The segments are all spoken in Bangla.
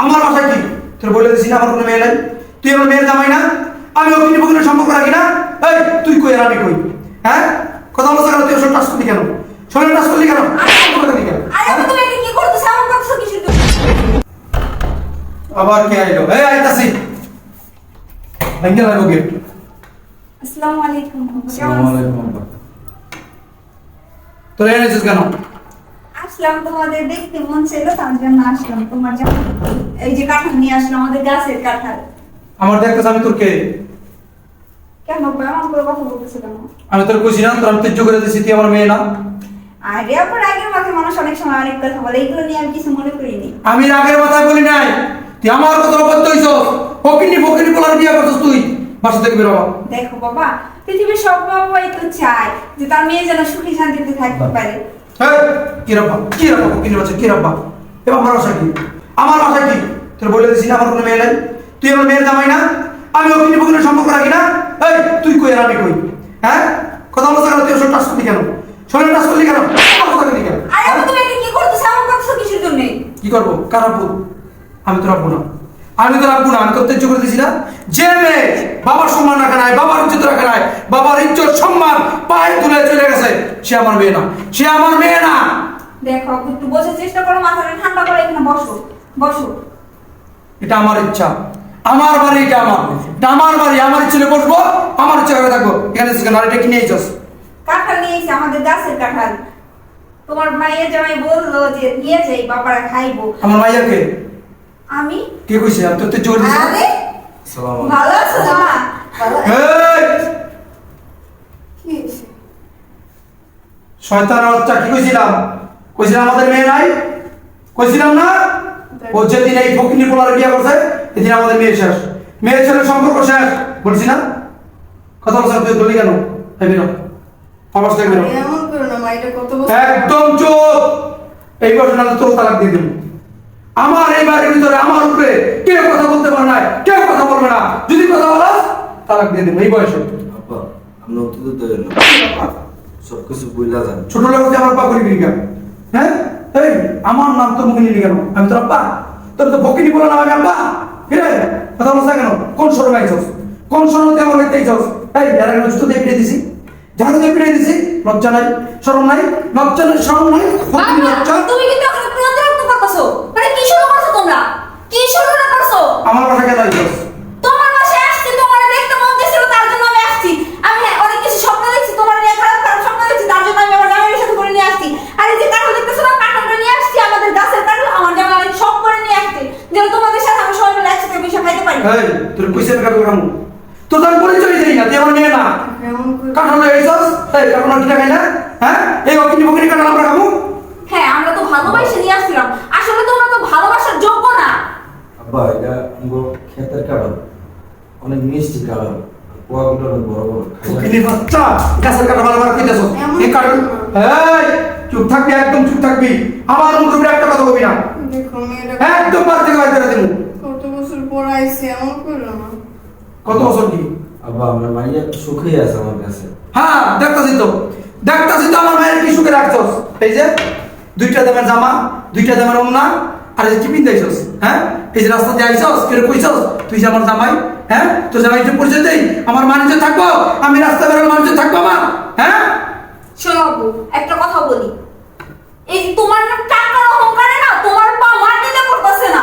আমার বাসায় কি? তোর বলে দিছি না আমার কোনো মেয়ে নাই। তুই আমার মেয়ের জামাই না? আমি অগ্নি বগ্নের সম্পর্ক রাখি না? এই তুই কই আর আমি কই? হ্যাঁ? কথা বলতে কেন? তুই ওসব টাচ করলি কেন? শরীর টাচ করলি কেন? তো আবার কে আইলো? এই আইতাছি। ভেঙ্গে লাগো গেট আসসালামু আলাইকুম তোর এনেছিস কেন? আসলাম তোমাদের দেখতে মন ছিল তার জন্য আসলাম। তোমার জন্য এই যে কাঁঠাল নিয়ে আসলাম আমাদের গাছের কাঁঠাল। আমার দেখতেছ আমি তোর কে? কেন করে কথা বলতেছো কেন? আমি তোর কইছি না তোর আমি করে দিছি তুই আমার মেয়ে না। আরে আবার আগের মাঝে মানুষ অনেক সময় অনেক কথা বলে এগুলো নিয়ে আমি কিছু মনে করিনি। আমি রাগের কথায় বলি নাই। তুই আমার কথা হইছ। ফকিনি ফকিনি বলার বিয়ে করছিস তুই। বাসা থেকে বেরো দেখো বাবা পৃথিবীর সব বাবাই তো চায় যে তার মেয়ে যেন সুখী শান্তিতে থাকতে পারে। এই কি রাব্বা? কি রাব্বা ফকিনি বাচ্চা কি রাব্বা? এবার আমার বাসা কি? আমার বাসা কি? তোর বলে দিছি না আমার কোনো মেয়ে নাই। তুই আমার মেয়ের জামাই না? আমি ফকিনের সম্পর্ক রাখি না? এই তুই কই আর আমি কই? হ্যাঁ? কথা বলতে কেন? তুই ওসব টাচ করলি কেন? শরীর টাচ করলি কেন? কথা করলি কেন? আরে তুমি কি করতেছো? আমার কথা কিছুর জন্য? কি করব? কার আব্বু? আমি তো রাখব না। আমি তো রাখব না আমি তো তেজ্য করে দিছি না। যে মেয়ে বাবার সম্মান রাখা নাই বাবার ইজ্জত রাখা নাই বাবার ইজ্জত সম্মান পায়ে তুলে চলে গেছে সে আমার মেয়ে না। সে আমার মেয়ে না। দেখো একটু বোঝার চেষ্টা করো মাথাটা ঠান্ডা করে এখানে বসো বসো। এটা আমার ইচ্ছা। আমার বাড়ি এটা আমার। এটা আমার বাড়ি আমার ইচ্ছে হলে বসবো আমার ইচ্ছা করে থাকব। এখানে সেখানে আর এটা কিনে এসেছ কাঁঠাল নিয়ে এসে আমাদের গাছের কাঁঠাল। তোমার মায়ের জামাই বলল যে নিয়ে যাই বাবারা খাইবো। আমার মাইয়াকে? আমি? কে কইছে? আমি তো করে দিছি না? আরে ভালো আছো জামা? এই, কি? শয়তান বাচ্চা কি কইছিলাম? কইছিলাম আমাদের মেয়ে নাই? কইছিলাম না? ও যেদিন এই ফকিনি পোলারে বিয়ে করছে এদিন আমাদের মেয়ে শেষ। মেয়ে ছেলের সম্পর্ক শেষ। বলছি না? কথা বলছ তুই বলি কেন? এই বেরো। না কত বছর? একদম চুপ! এই না তোর তালাক দিয়ে দেবো আমার এই বাড়ির ভিতরে আমার উপরে কেউ কথা বলতে পারে না কেউ কথা বলবে না। যদি কথা বলাস তালাক দিয়ে দেবো এই বয়সে। আপা আমরা অন্তত দেবেন না সব কিছু বইলা যান। ছোট লোক যে আমার পা করি কেন হ্যাঁ? এই আমার নাম তো মুখে নিলি কেন আমি তোর আব্বা। তোর তো বলে না আমি আব্বা। ফিরে কথা বলছা কেন? কোন সরম আইছস? কোন সরম তুই আমার হইতে আইছস? এই যারা কেন জুতো দিয়ে দিছি। যারা দিয়ে দিছি। লজ্জা নাই। শরম নাই। লজ্জা নাই শরম নাই। তুমি কিন্তু এখন একটু অতিরিক্ত করতেছো মানে কি শুরু করছ তোমরা কি শুরু না করছ? আমার বাসা কেন আইছস তোমার বাসায় আসছি তোমার দেখতে মন চাইছিল তার জন্য আমি আসছি। আমি হ্যাঁ, অনেক কিছু স্বপ্ন দেখছি তোমার নিয়ে খারাপ খারাপ স্বপ্ন দেখছি তার জন্য আমি আমার জামাইয়ের সাথে করে নিয়ে আসছি। আর এই যে কাঁঠাল দেখতেছো না কাঁঠালটা নিয়ে আসছি আমাদের গাছের কাঁঠাল আমার জামাই অনেক শখ করে নিয়ে আসছে। যেন তোমাদের সাথে আমি সবাই মিলে একসাথে বসে খাইতে পারি। এই তোর কইছে কাটু কামু তোর তো আমি পরিচয় দেই না তুই আমার মেয়ে না। করে আইছস? এই কাঠাল কি খাই না? হ্যাঁ? এই ফকিনি ফকিনি কাঠাল আমরা খামু হ্যাঁ আমরা তো ভালোবাসে নিয়ে আসছিলাম। আসলে তোমরা তো ভালোবাসার যোগ্য না। আব্বা এটা ক্ষেতের কারণ অনেক মিষ্টি কারণ পোয়াগুলো অনেক বড় বড় খাইলা- বাচ্চা গাছের ভালো ভালো কইতাছস এই কাটু এই চুপ থাকবি একদম চুপ থাকবি। আমার মুখের উপরে একটা কথা কবি না। একদম বাদ থেকে বাইরে দিমু কত বছর পর আইছে এমন করো না। কত বছর কি? আব্বা আমার মাইয়া সুখেই আছে আমার কাছে। হ্যাঁ দেখতাছি তো। দেখতাছি তো আমার মায়ের কি সুখে রাখছস। এই যে দুইটা দামের জামা দুইটা দামের ওন্না আর যে কি পিন্দাইছস হ্যাঁ? এই রাস্তা দিয়ে আইছস কেউ কইছস, তুই যে আমার জামাই হ্যাঁ? তোর জামাই পরিচয় দেই আমার মানুষ থাকব, আমি রাস্তা বেরোলে মানুষ থাকব আমার হ্যাঁ শোনো বাবু একটা কথা বলি এই যে তোমার না টাকার অহংকারে না তোমার পা মাটিতে পড়তেছে না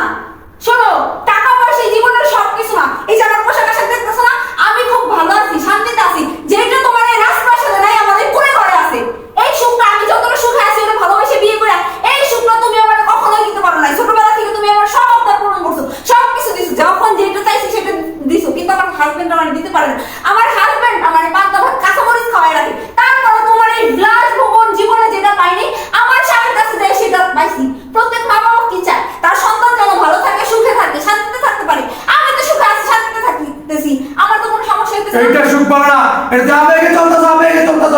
শোনো টাকা পয়সা এই জীবনের সবকিছু না এই যে আমার পোশাক আশাক দেখতেছো না আমি খুব ভালো আছি শান্তিতে আছি যেটা তোমার এই রাজপ্রাসাদে নাই আমাদের কুড়ে ঘরে আছে এই সুখটা আমি যতটা সুখে আছি ওটা ভালোবেসে বিয়ে করে এই সুখটা তুমি আমার কখনোই দিতে পারো না ছোটবেলা থেকে তুমি আমার সব আবদার পূরণ করছ সব কিছু দিছো যখন যেটা চাইছি সেটা দিছো কিন্তু আমার হাজবেন্ড আমার দিতে পারে না আমার হাজবেন্ড আমার পান্তা ভাত কাঁচামরিচ খাওয়াই রাখে তারপরে তোমার এই বিলাস ভবন জীবনে যেটা পাইনি আমার স্বামীর কাছে দেয় সেটা পাইছি প্রত্যেক মা বাবা কি চায় তার সন্তান যেন ভালো থাকে সুখে থাকে শান্তিতে থাকতে পারে আমি তো সুখে আছি শান্তিতে থাকতেছি আমার তো কোনো সমস্যা হইতেছে না। এইটা সুখ পাবে না এটা আবেগে চলতেছ আবেগে চলতেছ।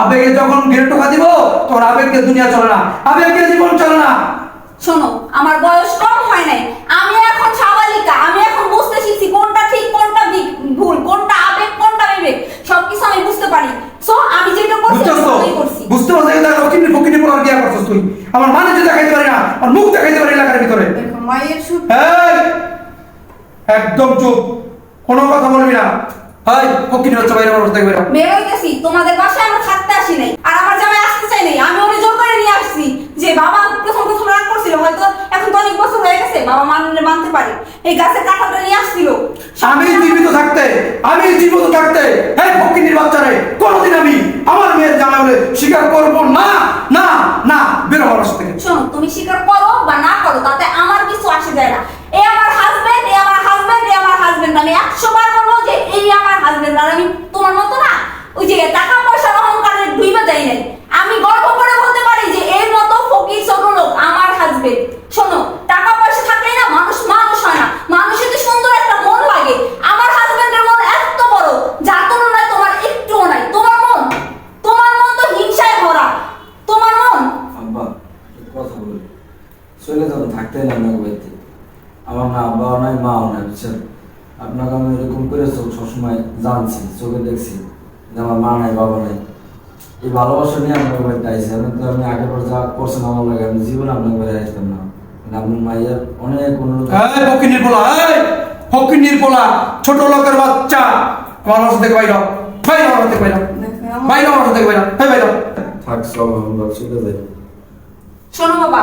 আবেগে যখন গেট টোকা দিব তখন আবেগকে দুনিয়া চলে না। আবেগকে জীবন চলে না। শোনো আমার বয়স কম হয় নাই। আমি এখন সাবালিকা আমি এখন বুঝতে শিখছি কোনটা ঠিক কোনটা ভুল কোনটা আবেগ কোনটা বিবেক। সবকিছু আমি বুঝতে পারি। সো আমি যেটা করছি করছি। বুঝতে পারছিস এটা ফকিনি ফকিনি পড়ার বিয়া করছিস তুই? আমার মানে যে দেখাইতে পারি না আর মুখ দেখাইতে পারি এলাকার ভিতরে। মায়ের সুখ একদম চুপ। কোনো কথা বলবি না। হাই ফকিনি হচ্ছে বাইরে মানুষ দেখবে বের হইতেছি। তোমাদের বাসায় আমরা থাকতে আসি নাই। আর আমার জামাই আসতে চাই নাই। আমি ওরে জোর করে নিয়ে আসছি যে বাবা প্রথম প্রথম রাগ করছিল। হয়তো এখন তো অনেক বছর হয়ে গেছে বাবা মানলে মানতে পারে। এই গাছের কাঁঠালটা নিয়ে আসছিল। আমি জীবিত থাকতে আমি জীবিত থাকতে এই ফকিনির বাচ্চারে কোনোদিন আমি আমার মেয়ের জামাই বলে স্বীকার করব না না না বেরো আমার সাথে থেকে। শোনো তুমি স্বীকার করো বা না করো তাতে আমার কিছু আসে যায় না। এ আমার হাজবেন্ড এ আমার হাজবেন্ড এ আমার হাজবেন্ড আমি একশো বার বলব এই আমার হাজবেন্ড আর আমি তোমার মতো না। ওই যে টাকা পয়সার অহংকারে ডুইবে যাই নাই আমি গর্ব করে বলতে পারি যে এর মতো ফকির ছোট লোক আমার হাজবেন্ড শোনো টাকা পয়সা থাকলেই না মানুষ মানুষ হয় না মানুষের তো সুন্দর একটা মন লাগে আমার হাজবেন্ডের মন এত বড় যার তুলনায় তোমার একটুও নাই তোমার মন তোমার মন তো হিংসায় ভরা তোমার মন আব্বা একটু কথা বলি চলে যাবেন থাকতে না আপনাকে বাড়িতে আমার না আব্বাও নাই মাও নাই বুঝছেন আপনাকে আমি এরকম করে চোখ সবসময় জানছি চোখে দেখছি যে আমার মা নাই বাবা নাই। এই ভালোবাসা নিয়ে আপনাকে বাড়িতে আইসি আমি তো আমি আগের বার যা করছেন আমার লাগে আমি জীবনে আপনাকে বাড়ি আসতাম না। আপনার মায়ের অনেক অনুরোধ এই ফকিনির পোলা ছোট লোকের বাচ্চা। আমার বাসা থেকে বাইর। বাইর আমার থেকে বাইর বাইর আমার থেকে বাইর। বাইর থাক সব আমরা চলে যাই শোনো বাবা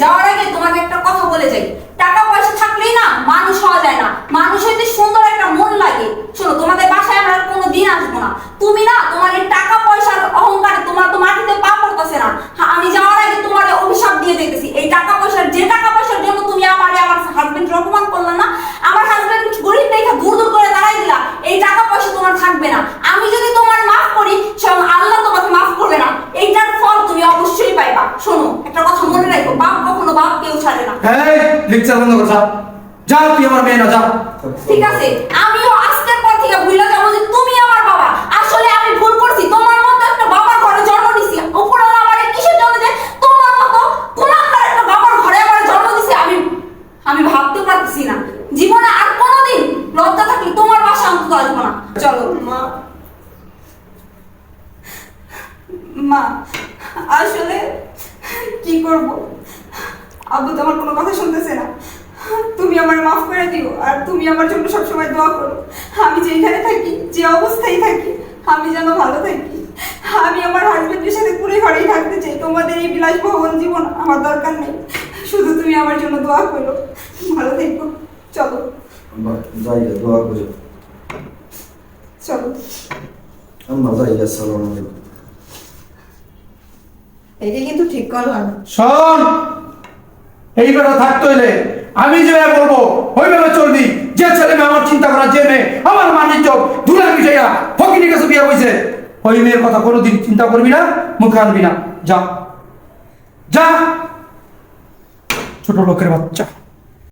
যাওয়ার আগে তোমাকে একটা কথা বলে যাই। টাকা পয়সা থাকলেই না মানুষ হওয়া যায় না। মানুষ হইতে সুন্দর একটা মন লাগে। শোনো তোমাদের বাসায় আমরা কোনো দিন আসব না। তুমি না তোমার এই টাকা পয়সার অহংকারে তোমার তো মাটিতে পা পড়তেছে না। হ্যাঁ, আমি যাওয়ার আগে তোমার অভিশাপ দিয়ে যেতেছি এই টাকা পয়সার যে টাকা পয়সার জন্য তুমি আমারে আমার হাজবেন্ড অপমান করলে না আমার হাজবেন্ড গরিব দেখে দূর দূর করে দাঁড়াই দিলা এই টাকা পয়সা তোমার থাকবে না আমি যদি তোমার মাফ করি স্বয়ং আল্লাহ তোমাকে মাফ করবে না এইটার ফল তুমি অবশ্যই পাইবা শোনো একটা কথা মনে রাখো বাপ কখনো বাপ কেউ ছাড়ে না। এই লেকচার বন্ধ কর যা। যা তুই আমার মেয়ে না যা। ঠিক আছে আমিও আজকের পর থেকে ভুলে যাব যে তুমি আমার বাবা আসলে আমি ভুল করছি তোমার মতো একটা বাবার ঘরে জন্ম নিছি উপরওয়ালা আমার কিসের জন্য যে তোমার মতো কুলাঙ্গার একটা বাবার ঘরে আমার জন্ম দিছে আমি আমি ভাবতে পারছি না জীবনে আর কোনোদিন লজ্জা থাকলে তোমার বাসা অন্তত আসব না চলো মা মা আসলে কি করব আব্বু তো আমার কোনো কথা শুনতেছে না। তুমি আমার মাফ করে দিও আর তুমি আমার জন্য সবসময় দোয়া করো। আমি যেখানে থাকি যে অবস্থায় থাকি আমি যেন ভালো থাকি। আমি আমার হাজবেন্ডের সাথে পুরো ঘরেই থাকতে চাই। তোমাদের এই বিলাস ভবন জীবন আমার দরকার নেই। শুধু তুমি আমার জন্য দোয়া করো। ভালো থেকো। চলো। যাই দোয়া করি। চলো। আমরা যাই আসসালামু আলাইকুম। এটা কিন্তু ঠিক করলাম না। শোন কথা থাকতে হইলে আমি যে বলব ওইভাবে চলবি যে ছেলে মেয়ে আমার চিন্তা করা যে মেয়ে, আমার মানি চোখ দূরে বিষয়া ফকিনির কাছে বিয়ে হয়েছে ওই মেয়ের কথা কোনোদিন চিন্তা করবি না, মুখে আনবি না। যা। যা। ছোট লোকের বাচ্চা।